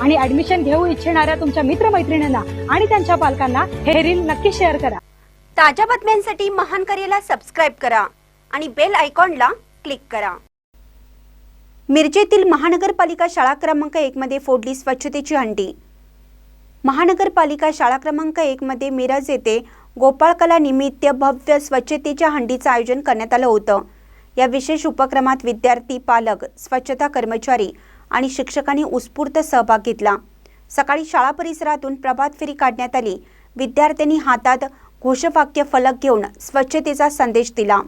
आणि ऍडमिशन घेऊ इच्छिणाऱ्या तुमच्या मित्रमैत्रिणींना आणि त्यांच्या पालकांना हे रील नक्की शेअर करा. ताज्या बातम्यांसाठी महान करेला सबस्क्राईब करा आणि बेल आयकॉनला क्लिक करा. मिरजेतील महानगरपालिका शाळा क्रमांक एक मध्ये फोडली स्वच्छतेची हंडी. महानगरपालिका शाळा क्रमांक एक मध्ये मिरज येथे गोपाळकला निमित्त भव्य स्वच्छतेच्या हंडीचं आयोजन करण्यात आलं होतं. या विशेष उपक्रमात विद्यार्थी पालक स्वच्छता कर्मचारी आणि शिक्षकांनी उत्स्फूर्त सहभाग घेतला. सकाळी शाळा परिसरातून प्रभात फेरी काढण्यात आली. विद्यार्थ्यांनी हातात घोषवाक्य फलक घेऊन स्वच्छतेचा संदेश दिला.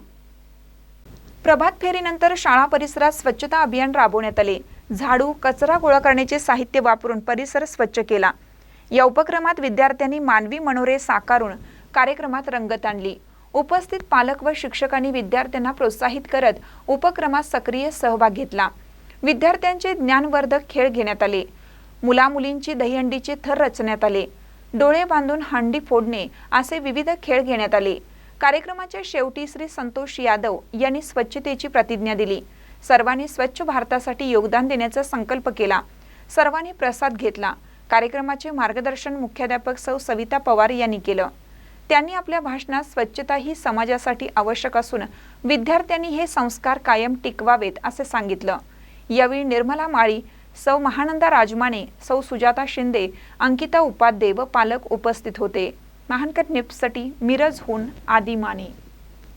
प्रभात फेरीनंतर शाळा परिसरात स्वच्छता अभियान राबवण्यात आले. झाडू कचरा गोळा करण्याचे साहित्य वापरून परिसर स्वच्छ केला. या उपक्रमात विद्यार्थ्यांनी मानवी मनोरे साकारून कार्यक्रमात रंगत आणली. उपस्थित पालक व शिक्षकांनी विद्यार्थ्यांना प्रोत्साहित करत उपक्रमात सक्रिय सहभाग घेतला. विद्यार्थ्यांचे ज्ञानवर्धक खेळ घेण्यात आले. मुलामुलींची दहीहंडीचे थर रचण्यात आले. डोळे बांधून हांडी फोडणे असे विविध खेळ घेण्यात आले. कार्यक्रमाच्या शेवटी श्री संतोष यादव यांनी स्वच्छतेची प्रतिज्ञा दिली. सर्वांनी स्वच्छ भारतासाठी योगदान देण्याचा संकल्प केला. सर्वांनी प्रसाद घेतला. कार्यक्रमाचे मार्गदर्शन मुख्याध्यापक सौ सविता पवार यांनी केलं. त्यांनी आपल्या भाषणात स्वच्छता ही समाजासाठी आवश्यक असून विद्यार्थ्यांनी हे संस्कार कायम टिकवावेत असे सांगितलं. यावेळी निर्मला माळी सौ महानंदा राजमाने सौ सुजाता शिंदे अंकिता उपाध्ये व पालक उपस्थित होते. महानकर निप्ससाठी मिरजहून आदी माने